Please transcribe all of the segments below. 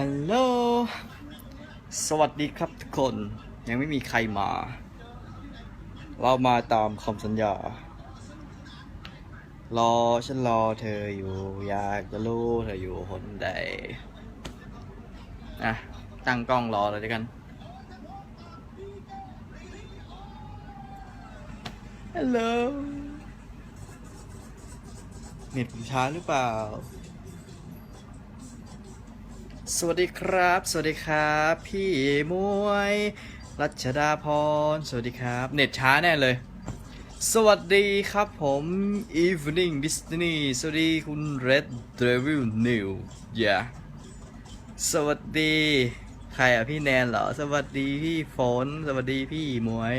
ฮัลโหล สวัสดีครับทุกคน ยังไม่มีใครมา เรามาตามคำสัญญา รอฉันรอเธออยู่ อยากจะรู้เธออยู่คนใดอะตั้งกล้องรอเลยด้วยกัน ฮัลโหล เน็ตผมช้าหรือเปล่า สวัสดีครับ สวัสดีครับ พี่มวย รัชดาพร สวัสดีครับ เน็ตช้าแน่เลย สวัสดีครับผม Evening Disney สวัสดีคุณ Red Devil New yeah สวัสดี ใครอะพี่แนนเหรอ สวัสดีพี่ฝน สวัสดีพี่มวย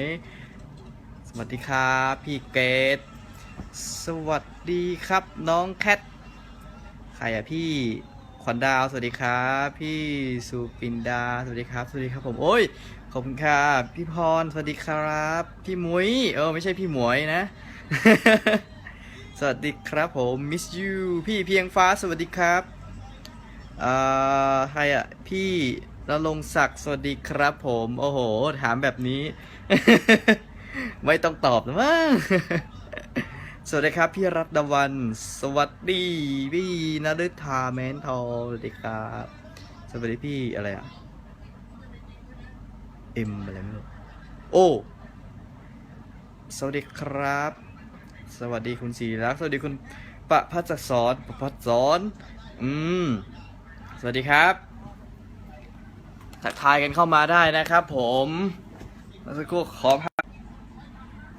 สวัสดีครับพี่เกตสวัสดีครับน้องแคท ใครอะพี่ ขวัญดาว สวัสดีครับ พี่สุปินดา สวัสดีครับ สวัสดีครับผมโอ้ยขอบคุณค่ะพี่พร สวัสดีครับ พี่มุ้ยเออไม่ใช่พี่หมวยนะ สวัสดีครับผม miss you พี่เพียงฟ้าสวัสดีครับเอ่อใครอะพี่รงค์ศักดิ์สวัสดีครับผม โอ้โห ถามแบบนี้ ไม่ต้องตอบนะมั้ง สวัสดีครับพี่รัตดวัน สวัสดีพี่นฤธาแมนทองสวัสดีครับ สวัสดีพี่อะไรอะเอ็มอะไรไม่รู้โอ้สวัสดีครับ สวัสดีคุณศรีรักษ์สวัสดีคุณปะพัฒสอนปะพัฒสอนอืมสวัสดีครับทักทายกันเข้ามาได้นะครับผมแล้วสักครู่ขอ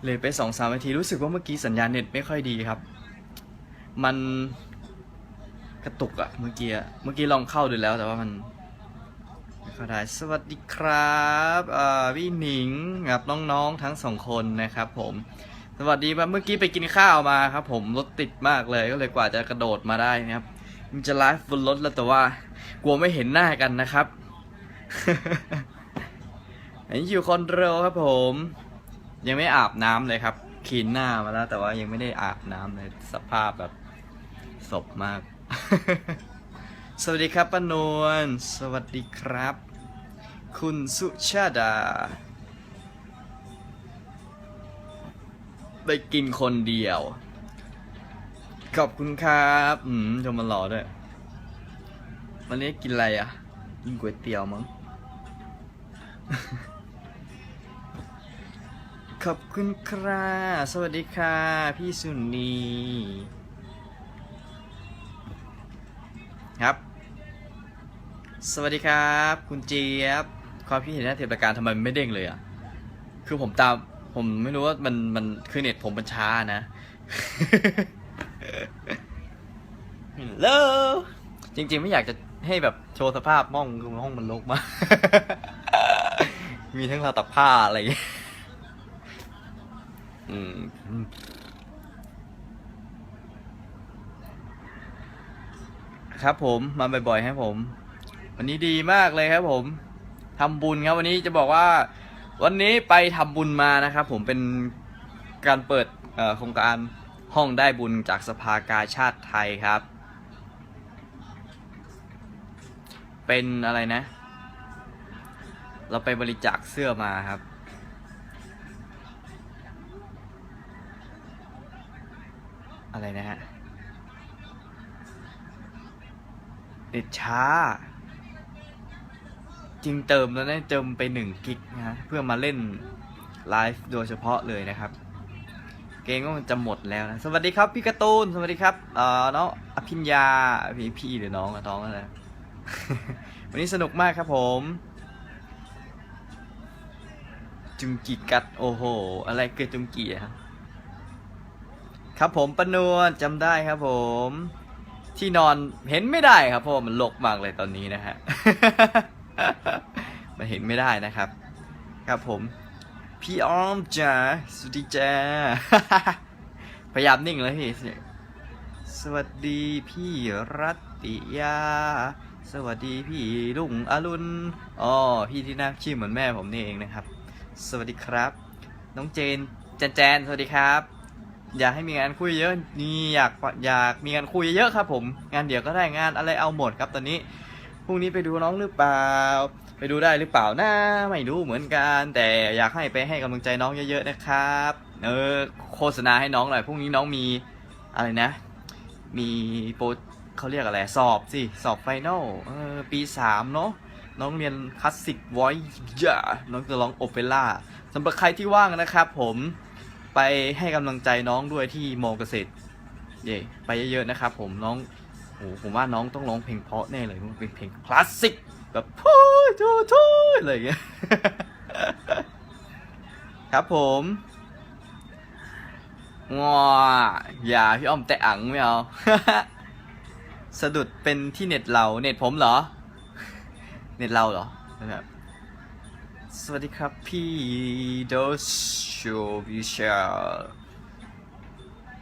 เลยไปสองสามนาทีรู้สึกว่าเมื่อกี้สัญญาณเน็ตไม่ค่อยดีครับ มันกระตุกอะเมื่อกี้อะเมื่อกี้ลองเข้าดูแล้วแต่ว่ามันไม่ค่อยได้สวัสดีครับพี่หนิงกับน้องๆทั้งสองคนนะครับผมสวัสดีครับเมื่อกี้ไปกินข้าวมาครับ ผมรถติดมากเลยก็เลยกว่าจะกระโดดมาได้นะครับมันจะไลฟ์บนรถแล้วแต่ว่า กลัวไม่เห็นหน้ากันนะครับอันนี้อยู่คอนโดครับผม ยังไม่อาบน้ำเลยครับคลีนหน้ามาแล้ว แต่ว่ายังไม่ได้อาบน้ำเลยสภาพแบบศพมาก สวัสดีครับป้านวลสวัสดีครับ คุณสุชาดาไปกินคนเดียว ขอบคุณครับอืมชมมันหล่อด้วย วันนี้กินอะไรอะ กินก๋วยเตี๋ยวมั้ง ขอบคุณครับสวัสดีค่ะ พี่สุนีครับ สวัสดีครับ คุณเจี๊ยบความคิดเห็นหน้าเทปรายการทำไมไม่เด้งเลยอะ คือผมตาม ผมไม่รู้ว่ามันมันคือเน็ตผมมันช้านะ ฮัลโหลจริง ๆ ไม่อยากจะให้แบบโชว์สภาพห้องคือห้องมันรกมาก มีทั้งราวตักผ้าอะไรอย่างเงี้ย อืมครับผมมาบ่อยๆครับผม วันนี้ดีมากเลยครับผมทำบุญครับวันนี้จะบอกว่า วันนี้ไปทำบุญมานะครับผมเป็นการเปิดโครงการห้องได้บุญจากสภากาชาติไทยครับ เป็นอะไรนะ เราไปบริจาคเสื้อมาครับ อะไรนะฮะเน็ตช้า จริงเติมแล้วนะเติมไปหนึ่งกิกนะฮะเพื่อมาเล่นไลฟ์โดยเฉพาะเลยนะครับ เกมก็จะหมดแล้วนะ สวัสดีครับพี่กร์ตูน สวัสดีครับเอ่อน้องอภิญญาพี่พี่หรือน้องน้องอะไรวันนี้สนุกมากครับผม จุงกีกัด โอ้โห อะไรเกิดจุงกีอะครับ ครับผมปนวลจำได้ครับผม ที่นอนเห็นไม่ได้ครับเพราะมันรกมากเลยตอนนี้นะฮะ มันเห็นไม่ได้นะครับ ครับผม พี่อ้อมจ้าสวัสดีจ้าพยายามนิ่งเลยพี่สวัสดีพี่รัตติยา สวัสดีพี่ลุงอรุณอ๋อพี่ที่น่าชื่อเหมือนแม่ผมนี่เองนะครับ สวัสดีครับ น้องเจนแจนแจนสวัสดีครับ อยากให้มีงานคุยเยอะนี่อยากอยากมีงานคุยเยอะครับ ผม งานเดี๋ยวก็ได้งานอะไรเอาหมดครับตอนนี้พรุ่งนี้ไปดูน้องหรือเปล่า ไปดูได้หรือเปล่านะไม่รู้เหมือนกัน แต่อยากให้ไปให้กำลังใจน้องเยอะๆนะครับ เออโฆษณาให้น้องหน่อยพรุ่งนี้น้องมีอะไรนะ มีโปรเขาเรียกอะไรสอบสิสอบไฟนอลเออปีสามเนาะน้องเรียนคลาสสิกไว้ย่าน้องจะร้องโอเปร่าสำหรับใครที่ว่างนะครับผม ไปให้กำลังใจน้องด้วยที่มอเกษตร เย่ไปเยอะๆนะครับ ผมน้องโอ้ผมว่าน้องต้องร้องเพลงเพราะแน่เลยมันเป็นเพลงคลาสสิกแบบพูดทูทูอะไรอย่างเงี้ยครับผมง้ออย่าพี่อ้อมแตะอังไม่เอาสะดุดเป็นที่เน็ตเรา เน็ตผมเหรอ เน็ตเราเหรอแบบ สวัสดีครับพี่โดชวิชา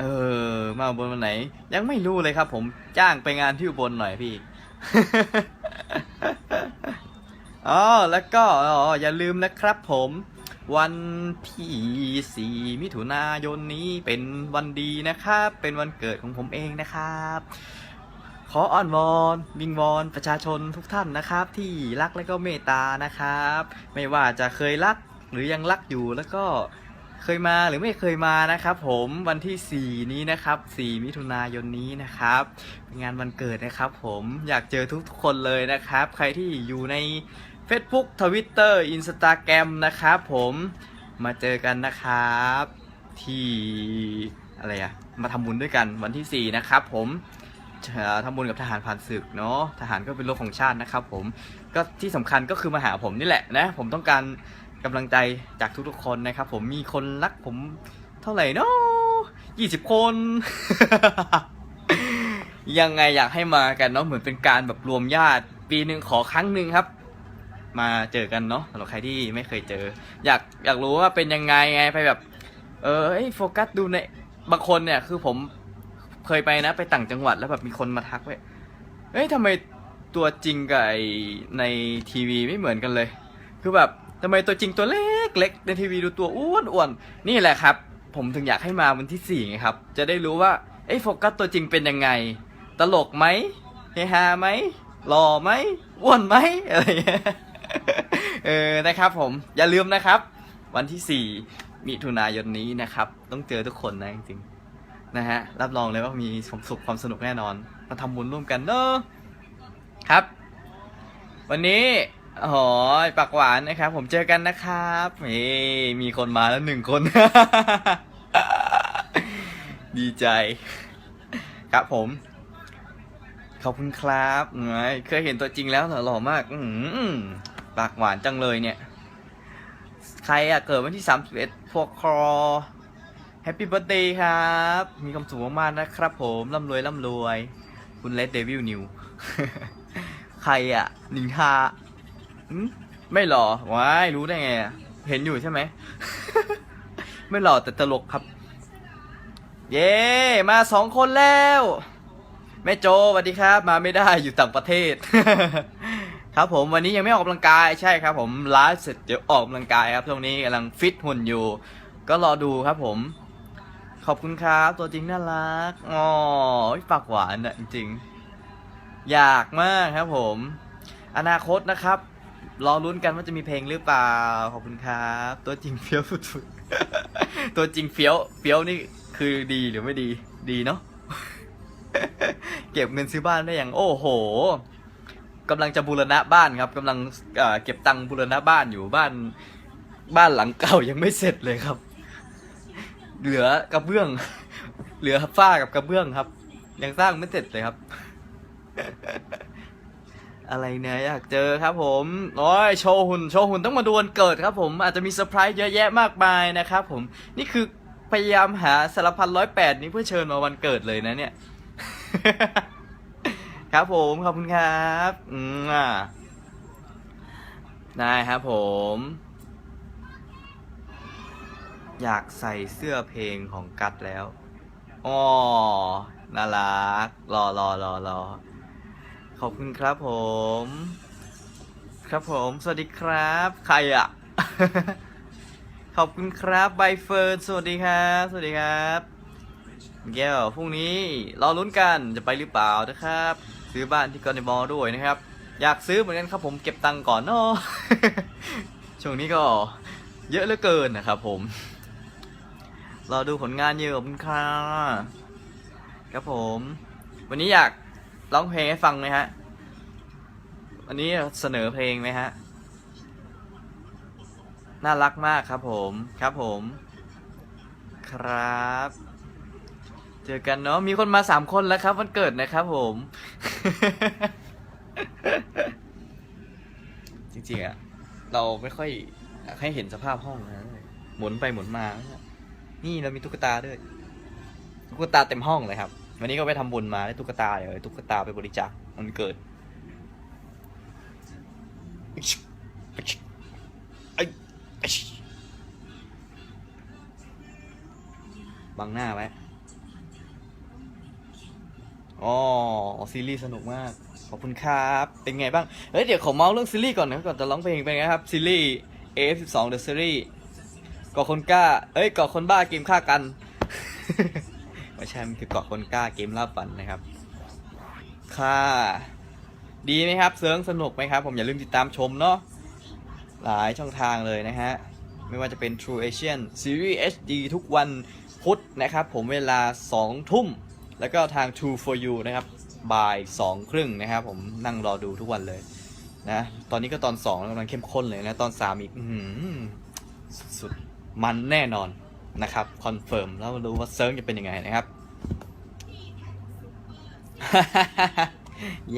เออ มาอุบนวันไหน ยังไม่รู้เลยครับ ผมจ้างไปงานที่อุบลหน่อยพี่ อ๋อ แล้วก็อ๋ออย่าลืมนะครับผม วันที่สี่มิถุนายนนี้เป็นวันดีนะครับ เป็นวันเกิดของผมเองนะครับ ขออ้อนวอนวิงวอนประชาชนทุกท่านนะครับ ที่รักและก็เมตตานะครับ ไม่ว่าจะเคยรักหรือยังรักอยู่แล้วก็เคยมาหรือไม่เคยมานะครับผมวันที่ 4 นี้นะครับ 4 มิถุนายนนี้นะครับเป็นงานวันเกิดนะครับ ผมอยากเจอทุกๆคนเลยนะครับ ใครที่อยู่ใน Facebook Twitter Instagram นะครับผมมาเจอกันนะครับ ที่อะไรอะมาทำบุญด้วยกันวันที่ 4 นะครับผม ทำบุญกับทหารผ่านศึกเนาะทหารก็เป็นโลกของชาตินะครับผมก็ที่สำคัญก็คือมาหาผมนี่แหละนะผมต้องการกำลังใจจากทุกๆคนนะครับ ผมมีคนรักผมเท่าไหร่เนาะยี่สิบคน ยังไงอยากให้มากันเนาะเหมือนเป็นการแบบรวมญาติ ปีหนึ่งขอครั้งหนึ่งครับ มาเจอกันเนาะสำหรับใครที่ไม่เคยเจอ อยากอยากรู้ว่าเป็นยังไงไงไปแบบ เออโฟกัสดูในบางคนเนี่ยคือผม เคยไปนะ ไปต่างจังหวัดแล้วแบบมีคนมาทักว่าเอ้ยทำไมตัวจริงกับไอในทีวีไม่เหมือนกันเลย คือแบบทำไมตัวจริงตัวเล็กเล็กในทีวีดูตัวอ้วนอ้วนนี่แหละครับ ผมถึงอยากให้มาวันที่สี่ไงครับ จะได้รู้ว่าเอ้โฟกัสตัวจริงเป็นยังไง ตลกไหมเฮฮาไหมหล่อไหมอ้วนไหมอะไรเงี้ยเออนะครับ ผมอย่าลืมนะครับ วันที่สี่มิถุนายนนี้นะครับ ต้องเจอทุกคนนะจริงๆ นะฮะ รับรองเลยว่ามีความสุขความสนุกแน่นอน มาทำบุญร่วมกันเนอะครับ วันนี้โอ้โหปากหวานนะครับ ผมเจอกันนะครับเฮ้มีคนมาแล้วหนึ่งคน ดีใจ ครับผม ขอบคุณครับเคยเห็นตัวจริงแล้วหล่อมาก อืปากหวานจังเลยเนี่ย ใครอะเกิดวันที่31พวกคอ แฮปปี้ i r t h d a y ครับ มีความสุขมากๆนะครับผมร่ำรวยร่ำรวย คุณเลดเดวิลนิว ใครอะ นินทาหืมไม่หล่อว้ายรู้ได้ไงอะเห็นอยู่ใช่ไหม ไม่หล่อแต่ตลกครับ เย้มาสองคนแล้วแม่โจสวัสดีครับ มาไม่ได้อยู่ต่างประเทศ ครับผมวันนี้ยังไม่ออกกำลังกายใช่ครับผมไลฟ์เสร็จเดี๋ยวออกกำลังกายครับช่วงนี้กำลังฟิตหุ่นอยู่ ก็รอดูครับผม ขอบคุณครับ ตัวจริงน่ารักอ๋อปากหวานอะจริง อยากมากครับผม อนาคตนะครับ รอลุ้นกันว่าจะมีเพลงหรือเปล่า ขอบคุณครับ ตัวจริงเฟี้ยวสุดๆ ตัวจริงเฟี้ยว เฟี้ยวนี่คือดีหรือไม่ดี ดีเนาะ เก็บเงินซื้อบ้านได้อย่าง โอ้โหกำลังจะบูรณะบ้านครับกำลังเก็บตังค์บูรณะบ้านอยู่บ้าน บ้านหลังเก่ายังไม่เสร็จเลยครับ เหลือกระเบื้อง เหลือฝ้ากับกระเบื้องครับ ยังสร้างไม่เสร็จเลยครับ อะไรเนี่ยอยากเจอครับ ผมโอ้ยโชว์หุ่นโชว์หุ่นต้องมาดวันเกิดครับ ผมอาจจะมีเซอร์ไพรส์เยอะแยะมากมายนะครับผมนี่คือพยายามหาสารพันร้อยแปดนี้เพื่อเชิญมาวันเกิดเลยนะเนี่ย ครับผมขอบคุณครับ อืมอะได้ครับผม อยากใส่เสื้อเพลงของกัดแล้วอ๋อน่ารัก รอรอรอรอขอบคุณครับผม ครับผม สวัสดีครับ ใครอะขอบคุณครับใบเฟิร์น สวัสดีครับ สวัสดีครับแก้วพรุ่งนี้รอลุ้นกันจะไปหรือเปล่านะครับ ซื้อบ้านที่กอนในมอด้วยนะครับ อยากซื้อเหมือนกันครับผมเก็บตังค์ก่อนเนาะช่วงนี้ก็เยอะเหลือเกินนะครับผม รอดูผลงานเยอะขอบคุณค่ะ ครับผม วันนี้อยากร้องเพลงให้ฟังไหมฮะ วันนี้เสนอเพลงไหมฮะ น่ารักมากครับผม ครับผม ครับ เจอกันเนาะ มีคนมาสามคนแล้วครับวันเกิดนะครับผม จริงๆอะเราไม่ค่อยอยากให้เห็นสภาพห้องนะหมุนไปหมุนมา นี่เรามีตุ๊กตาด้วย ตุ๊กตาเต็มห้องเลยครับ วันนี้ก็ไปทำบุญมาได้ตุ๊กตาเดี๋ยวเอาตุ๊กตาไปบริจาคมันเกิดไอ้ไอ้บังหน้าไว้อ๋อซีรีส์สนุกมาก ขอบคุณครับ เป็นไงบ้าง เฮ้ย เดี๋ยวขอเมาส์เรื่องซีรีส์ก่อนนะ ก่อนจะร้องเพลงเป็นไงครับ ซีรีส์ AF12 The Series ก่อคนกล้า เอ้ยเก่อคนบ้าเกมฆ่ากัน ไม่ใช่มันคือเกาะคนกล้าเกมล่าฝันนะครับ ค่ะ ดีไหมครับเซิร์งสนุกไหมครับ ผมอย่าลืมติดตามชมเนาะ หลายช่องทางเลยนะฮะ ไม่ว่าจะเป็น True Asian Series HD ทุกวันพุธนะครับ ผมเวลา 2 ทุ่ม แล้วก็ทาง True for You นะครับบ่าย2ครึ่งนะครับผมนั่งรอดูทุกวันเลยนะ ตอนนี้ก็ตอน2แล้วกำลังเข้มข้นเลยนะ ตอน3อีก อืสุด มันแน่นอนนะครับคอนเฟิร์มแล้วมาดูว่าเซิร์งจะเป็นยังไงนะครับ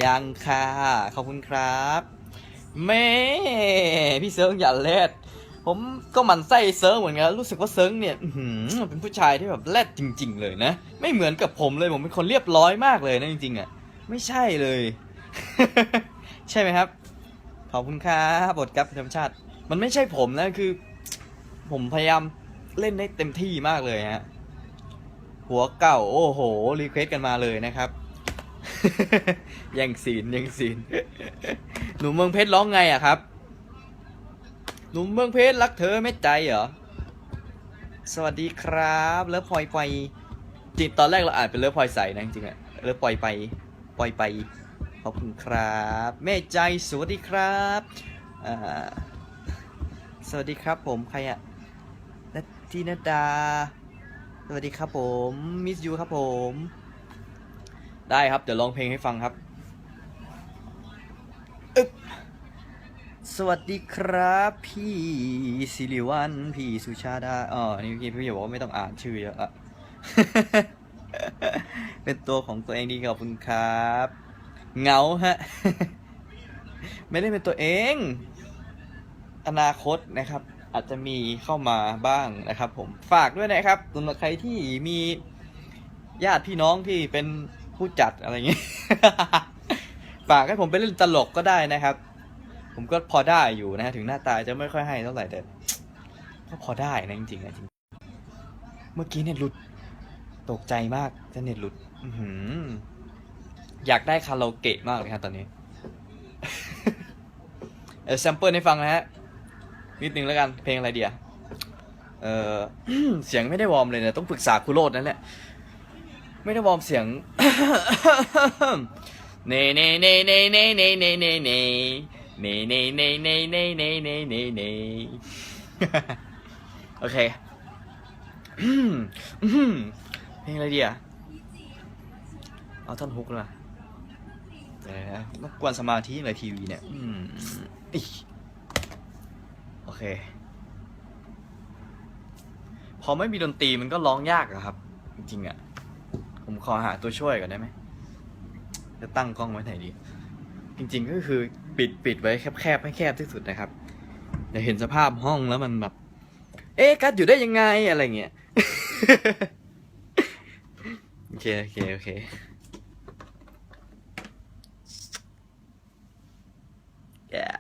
ยังค่ะ ขอบคุณครับแม่พี่เซิร์งอย่าแรดผมก็มันไส้เซิร์งเหมือนกันรู้สึกว่าเซิร์งเนี่ยอืเป็นผู้ชายที่แบบแรดจริง ๆ เลยนะ ไม่เหมือนกับผมเลยผมเป็นคนเรียบร้อยมากเลยนะจริงๆอะไม่ใช่เลย ใช่ไหมครับ ขอบคุณครับบทกับธรรมชาติ มันไม่ใช่ผมนะคือ ผมพยายามเล่นได้เต็มที่มากเลยฮะ หัวเก่า โอ้โห รีเควสกันมาเลยนะครับย่งซีนแย่งซีนหนุ่มเมืองเพชรร้องไงอะครับ หนุ่มเมืองเพชรรักเธอไม่ใจเหรอ สวัสดีครับเลิฟพลอยไปจริงตอนแรกเราอ่านเป็นเลิฟพลอยใสนะจริงอะเลิฟปล่อยไปปล่อยไป ขอบคุณครับ แม่ใจสวัสดีครับ สวัสดีครับผมใครอะ นัททีนดา สวัสดีครับผม มิสยูครับผม ได้ครับ เดี๋ยวร้องเพลงให้ฟังครับ สวัสดีครับ พี่สิริวัลพี่สุชาดาอ๋อนี่เมื่พี่บอกว่าไม่ต้องอ่านชื่อเยอะอะ เป็นตัวของตัวเองดีขอบคุณครับ เงาฮะ ไม่ได้เป็นตัวเอง อนาคตนะครับ อาจจะมีเข้ามาบ้างนะครับ ผมฝากด้วยนะครับสำหรับใครที่มีญาติพี่น้องที่เป็นผู้จัดอะไรอย่างงี้ยฝากให้ผมไปเล่นตลกก็ได้นะครับ ผมก็พอได้อยู่นะถึงหน้าตาจะไม่ค่อยให้เท่าไหร่แต่ก็พอได้นะจริงๆนะจริงเมื่อกี้เนี่ยหลุดตกใจมากจะเน็ตหลุดอื้อหืออยากได้คาราโอเกะมากเลยครับตอนนี้ เออแซมเปิลให้ฟังนะฮะ นิดนึงแล้วกัน เพลงอะไรเดียเออเสียงไม่ได้วอร์มเลยเนะี่ยต้องปรึกษาครูโรดนั่นแหละ ไม่ได้วอร์มเสียง เน่เน่เน่เน่เน่เน่เน่เน่เน่เน่เน่เน่เน่เน่เน่เน่เน่เน่โอเคเพลงอะไรดีอะเอาท่อนฮุกเลยนะรบกวนสมาธิเลยทีวีเนี่ย อืม โอเค พอไม่มีดนตรีมันก็ร้องยากอะครับ จริงๆอะผมขอหาตัวช่วยก่อนได้ไหมจะตั้งกล้องไว้ไหนดี จริง ๆ ก็คือปิดปิดไว้แคบๆให้แคบที่สุดนะครับอย่าเห็นสภาพห้องแล้วมันแบบ เอ๊ะกัดอยู่ได้ยังไงอะไรเงี้ย โอเคโอเคโอเค yeah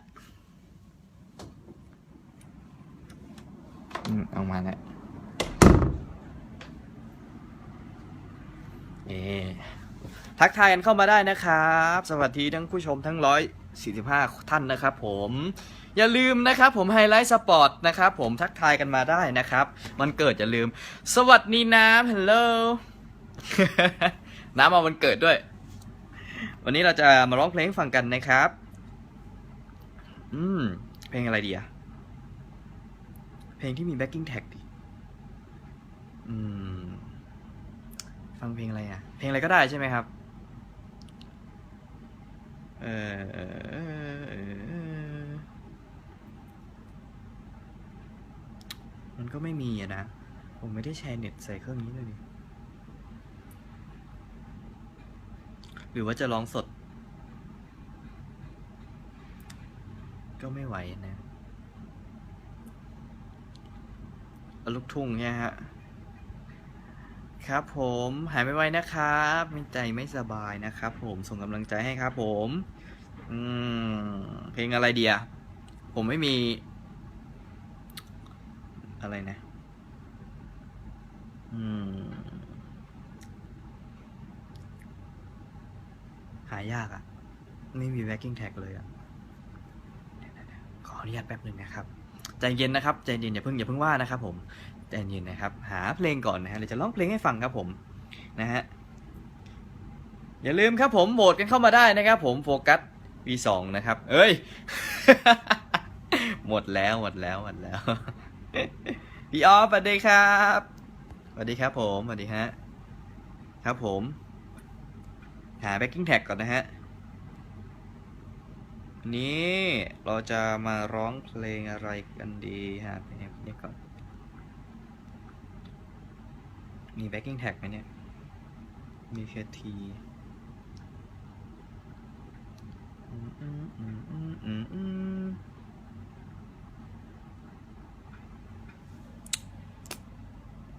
อืมเอามาแล้วเอ ทักทายกันเข้ามาได้นะครับ สวัสดีทั้งผู้ชมทั้งร้อยสี่สิบห้าท่านนะครับผม อย่าลืมนะครับผมไฮไลท์สปอร์ตนะครับผมทักทายกันมาได้นะครับ มันเกิดอย่าลืม สวัสดีน้ำฮัลโหลน้ำมาวันเกิดด้วย วันนี้เราจะมาร้องเพลงฟังกันนะครับ อืม เพลงอะไรดีอะเพลงที่มี backing tag ดิอืม ฟังเพลงอะไรอะเพลงอะไรก็ได้ใช่ไหมครับ ออเออเออมันก็ไม่มีอะนะ ผมไม่ได้แชร์เน็ตใส่เครื่องนี้เลยดิหรือว่าจะร้องสด ก็ไม่ไหวนะลูกทุ่งเนี่ยฮะ ครับผมหายไม่ไวนะครับม่ใจไม่สบายนะครับผมส่งกำลังใจให้ครับผม อืม เพลงอะไรเดียผมไม่มี อะไรนะ อืม หายากอะ่ะ ไม่มี backing tag เลยอะ่ะขออนุญาตแป๊บหนึ่งนะครับ ใจเย็นนะครับ ใจเย็นอย่าเพิ่งอย่าเพิ่งว่านะครับผม ใจเย็นนะครับ หาเพลงก่อนนะฮะเดี๋ยวจะร้องเพลงให้ฟังครับผม นะฮะอย่าลืมครับผมโหวตกันเข้ามาได้นะครับผมโฟกัส V2 นะครับ เอ้ย หมดแล้วหมดแล้วหมดแล้ว พี่ออฟสวัสดีครับสวัสดีครับผมสวัสดีฮะ ครับผม หา backing tag ก่อนนะฮะวันนี้เราจะมาร้องเพลงอะไรกันดีฮะเนี้ก่อน มี backing tag ไหมเนี่ย มีแค่ทีม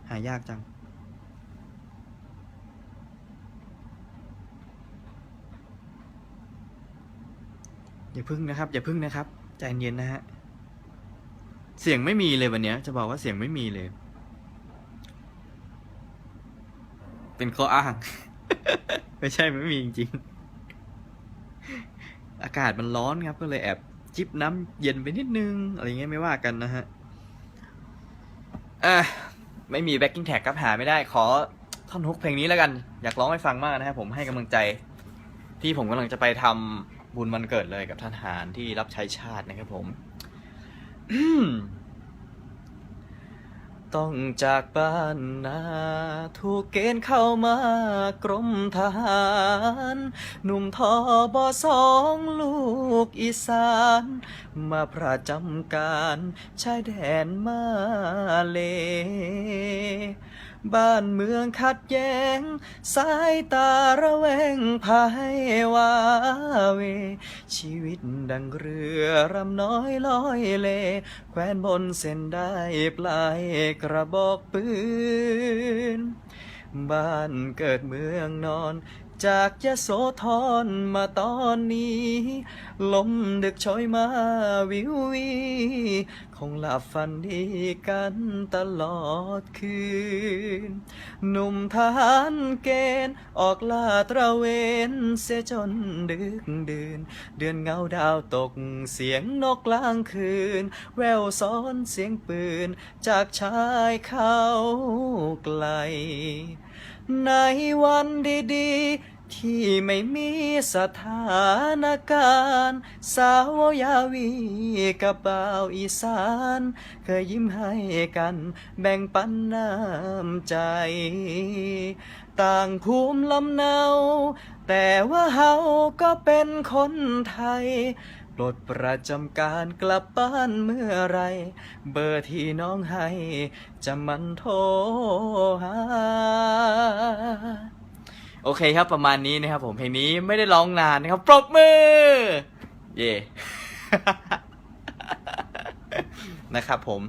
หายากจัง อย่าพึ่งนะครับ อย่าพึ่งนะครับ ใจเย็นนะฮะ เสียงไม่มีเลยวันนี้จะบอกว่าเสียงไม่มีเลย เป็นข้ออ้าง ไม่ใช่ไม่มีจริงๆ อากาศมันร้อนครับ ก็เลยแอบจิบน้ำเย็นไปนิดนึง อะไรเงี้ยไม่ว่ากันนะฮะอะไม่มีแบ็กกิ้งแท็กครับหาไม่ได้ขอท่อนฮุกเพลงนี้แล้วกัน อยากร้องให้ฟังมากนะครับผมให้กำลังใจที่ผมกำลังจะไปทำบุญวันเกิดเลยกับทหารที่รับใช้ชาตินะครับผม ต้องจากบ้านนาถูกเกณฑ์เข้ามากรมทหาร หนุ่มทอบอสองลูกอีสาน มาประจำการชายแดนมาเล บ้านเมืองขัดแย้ง สายตาระแวงพายวาเว ชีวิตดังเรือรำน้อยลอยเล แควนบนเส้นได้ปลายกระบอกปืน บ้านเกิดเมืองนอน จากยะโสธรมาตอนนี้ ลมดึกโชยมาวิววี คงหลับฝันดีกันตลอดคืน หนุ่มทหารเกณฑ์ออกลาดตระเวนเสียจนดึกดื่น เดือนเงาดาวตกเสียงนกกลางคืน แววซ้อนเสียงปืน จากชายเขาไกล ในวันดีๆ ที่ไม่มีสถานการณ์ สาวยาวีกับบ่าวอีสาน เคยยิ้มให้กันแบ่งปันน้ำใจ ต่างภูมิลำเนา แต่ว่าเฮาก็เป็นคนไทย ปลดประจำการกลับบ้านเมื่อไร เบอร์ที่น้องให้ จะมันโทรหา โอเคครับประมาณนี้นะครับผมเพลงนี้ไม่ได้ร้องนานนะครับ ปรบมือ เย่ นะครับผม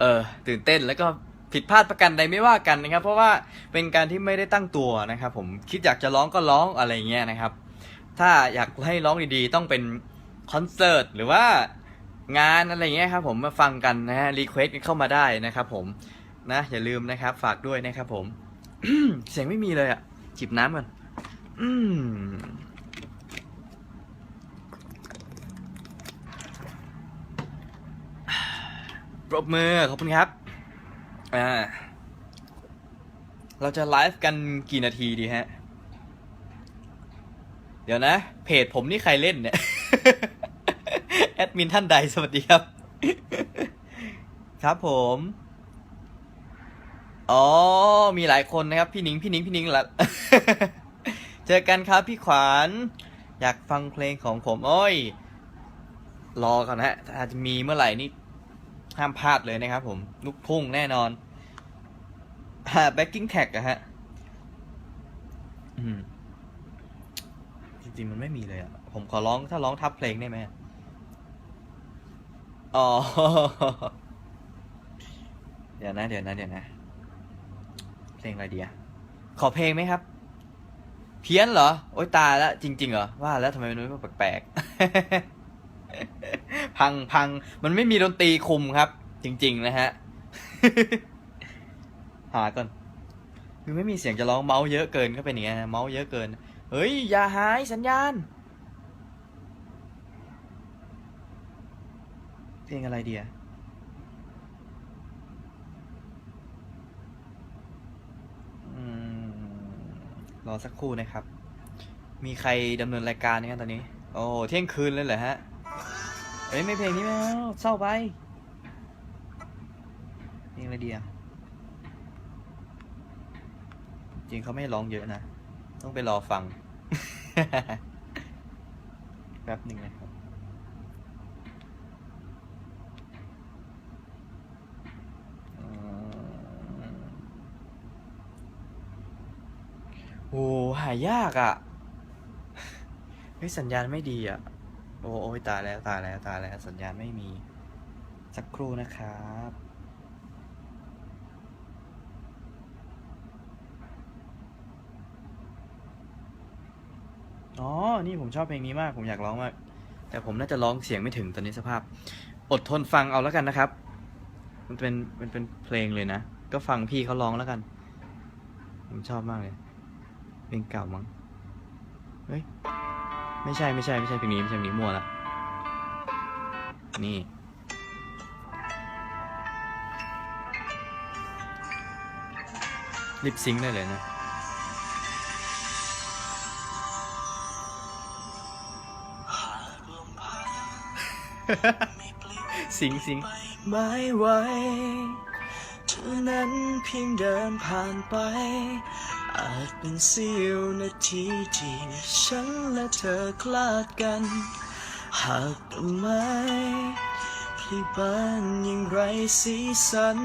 เออ ตื่นเต้นแล้วก็ผิดพลาดประกันใดไม่ว่ากันนะครับ เพราะว่าเป็นการที่ไม่ได้ตั้งตัวนะครับ ผมคิดอยากจะร้องก็ร้องอะไรเงี้ยนะครับ ถ้าอยากให้ร้องดีๆ ต้องเป็นคอนเสิร์ตหรือว่างานอะไรเงี้ยครับผมมาฟังกันนะฮะรีเควสกันเข้ามาได้นะครับผมนะอย่าลืมนะครับ ฝากด้วยนะครับผม เสียงไม่มีเลยอะ จิบน้ำก่อนอืมปรบมือขอบคุณครับ อ่า เราจะไลฟ์กันกี่นาทีดีฮะ เดี๋ยวนะ เพจผมนี่ใครเล่นเนี่ย แอดมินท่านใดสวัสดีครับ ครับผม อ๋อ มีหลายคนนะครับ พี่นิง พี่นิง พี่นิงละเจอกันครับพี่ขวาน อยากฟังเพลงของผม โอ้ย รอก่อนนะฮะถ้าจจะมีเมื่อไหร่นี่ ห้ามพลาดเลยนะครับผม ลูกทุ่งแน่นอนแบ็กกิ้งแท็กอะฮะ อืม ริงๆมันไม่มีเลยอะผมขอร้องถ้าร้องทับเพลงได้ไหมอ๋อ เดี๋ยวนะ เดี๋ยวนะ เดี๋ยวนะ เพลงอะไรดีอะขอเพลงไหมครับ เพี้ยนเหรอ โอ๊ยตายแล้วจริงๆเหรอ ว่าแล้วทำไมมันไม่แปลกๆ พังพัง มันไม่มีดนตรีคุมครับ จริง ๆ นะฮะ หาก่อนคือไม่มีเสียงจะร้องเมาส์เยอะเกินก็เป็นอย่างเงี้ยเมาส์เยอะเกิน เฮ้ย อย่าหายสัญญาณ เพลงอะไรเดีอะอืมรอสักครู่นะครับ มีใครดำเนินรายการนี่ครับตอนนี้ โอ้เที่ยงคืนเลยเหรอฮะ เอ้ย ไม่เพลงนี้ไม่เอาเศร้าไปเพลงอะไรเดีอะจริงเขาไม่ร้องเยอะนะ ต้องไปรอฟัง แป๊บหนึ่งนะครับ โอ้หายากอะ่ะ เฮ้ย สัญญาณไม่ดีอะ่ะ โอ้โอ้ยตายแล้วตายแล้วตายแล้ว สัญญาณไม่มี สักครู่นะครับ อ๋อ นี่ผมชอบเพลงนี้มาก ผมอยากร้องมาก แต่ผมน่าจะร้องเสียงไม่ถึงตอนนี้สภาพ อดทนฟังเอาแล้วกันนะครับ มันเป็นมันเป็นเพลงเลยนะ ก็ฟังพี่เขาร้องแล้วกัน ผมชอบมากเลย เพลงเก่ามั้ง เฮ้ย ไม่ใช่ไม่ใช่ไม่ใช่เพลงนี้ไม่ใช่เพลงนี้มั่วละ นี่ลิปซิงได้เลยนะ สิงสิงไม่ไหวเท่านั้นเพียงเดินผ่านไป อาจเป็นเสี้ยวนาทีที่ฉันและเธอคลาดกัน หากดอกไม้พลีบานอย่างไรสีสัน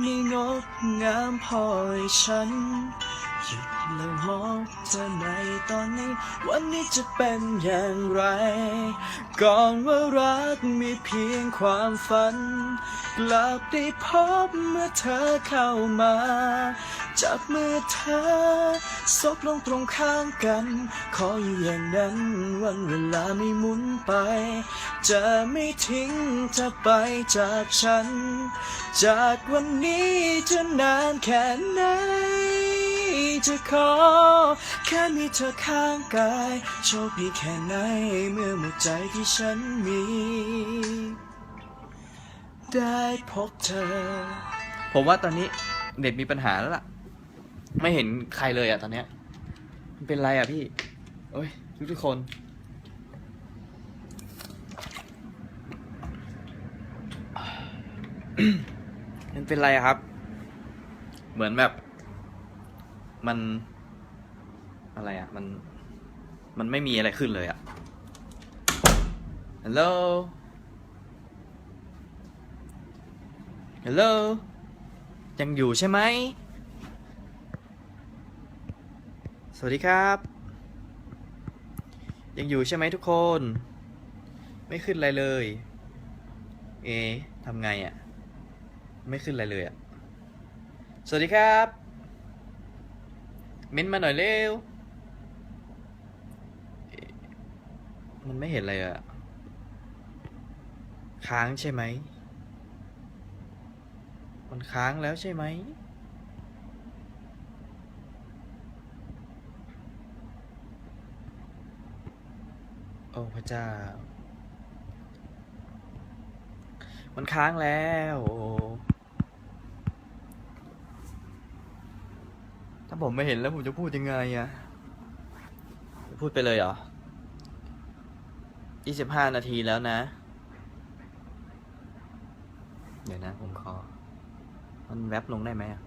มีงดงามพอให้ฉัน หยุดแล้วมองเธอในตอนนี้ วันนี้จะเป็นอย่างไร ก่อนว่ารักมีเพียงความฝัน กลับได้พบเมื่อเธอเข้ามา จับมือเธอซบลงตรงข้างกัน ขออยู่อย่างนั้นวันเวลาไม่หมุนไป จะไม่ทิ้งเธอไปจากฉัน จากวันนี้จะนานแค่ไหน จะขอ แค่มีเธอข้างกาย โชคดีแค่ไหนเมื่อหมดใจที่ฉันมี ได้พบเธอ ผมว่าตอนนี้เน็ตมีปัญหาแล้วล่ะ ไม่เห็นใครเลยอะตอนเนี้ยมันเป็นไรอะพี่เอ้ยทุกทุกคน มันเป็นไรอะครับ เหมือนแบบ มันอะไรอะมัน มันไม่มีอะไรขึ้นเลยอะฮัลโหลฮัลโหลยังอยู่ใช่ไหม สวัสดีครับ ยังอยู่ใช่ไหมทุกคน ไม่ขึ้นอะไรเลย เอ๊ะทำไงอะ่ะ ไม่ขึ้นอะไรเลยอะ่ะ สวัสดีครับ เม้นมาหน่อยเร็ว มันไม่เห็นอะไรอะค้างใช่ไหม มันค้างแล้วใช่ไหม โอ้พระเจ้า มันค้างแล้วโอ้ถ้าผมไม่เห็นแล้วผมจะพูดยังไงอะจะพูดไปเลยเหรอยี่สิบห้านาทีแล้วนะ เดี๋ยวนะ ผมขอ มันแวบลงได้ไหมอะ